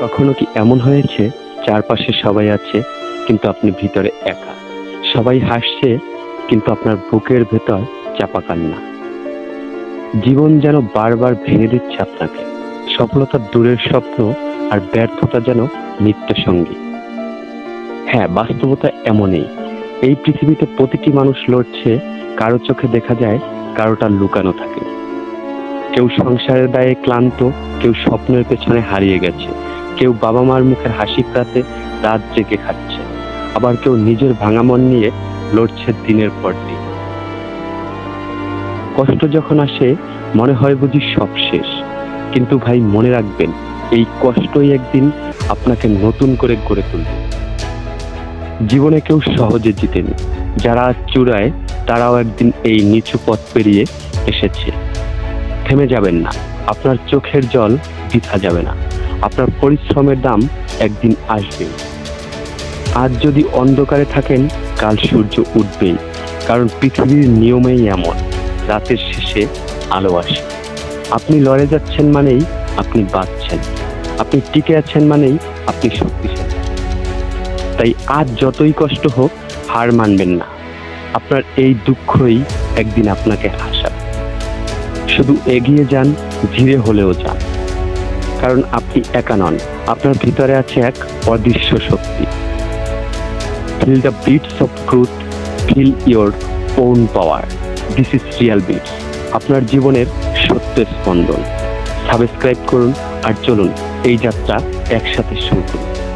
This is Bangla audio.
কখনো কি এমন হয়েছে? চারপাশে সবাই আছে, কিন্তু আপনি ভিতরে একা। সবাই হাসছে, কিন্তু আপনার বুকের ভেতর চাপা কান্না। জীবন যেন বারবার ভেঙে দিচ্ছে আপনাকে। সফলতার দূরের স্বপ্ন আর ব্যর্থতা যেন নিত্য সঙ্গী হ্যাঁ বাস্তবতা এমনই। এই পৃথিবীতে প্রতিটি মানুষ লড়ছে, কারও চোখে দেখা যায়, কারোটা লুকানো থাকে। কেউ সংসারের দায়ে ক্লান্ত, কেউ স্বপ্নের পেছনে হারিয়ে গেছে। কেউ বাবা মার মুখের হাসি প্রাতে রাত জেগে খাচ্ছে। আবার কেউ নিজের ভাঙা মন নিয়ে লড়ছে দিনের পর দিন। কষ্ট যখন আসে, মনে হয় বুঝি সব শেষ। কিন্তু ভাই, মনে রাখবেন, এই কষ্টই একদিন আপনাকে নতুন করে গড়ে তুলবে। জীবনে কেউ সহজে জিতেনি। যারা চূড়ায়, তারাও একদিন এই নিচু পথ পেরিয়ে এসেছে। থেমে যাবেন না। আপনার চোখের জল বৃথা যাবে না। আপনার পরিশ্রমের দাম একদিন আসবে। আজ যদি অন্ধকারে থাকেন, কাল সূর্য উঠবেই, কারণ পৃথিবীর নিয়মেই এমন, রাতের শেষে আলো আসে। আপনি লড়ে যাচ্ছেন মানেই আপনি বাঁচছেন, আপনি টিকে আছেন মানেই আপনি শক্তিশালী। তাই আজ যতই কষ্ট হোক, হার মানবেন না। আপনার এই দুঃখই একদিন আপনাকে হাসা শুধু এগিয়ে যান, ধীরে হলেও যান। কারণ আপনি একা নন। আপনার ভিতরে আছে এক অদৃশ্য শক্তি। Feel the beats of truth feel your own power this is real beats আপনার জীবনের সত্যের স্পন্দন। সাবস্ক্রাইব করুন আর চলুন। এই যাত্রা একসাথে শুরু করুন।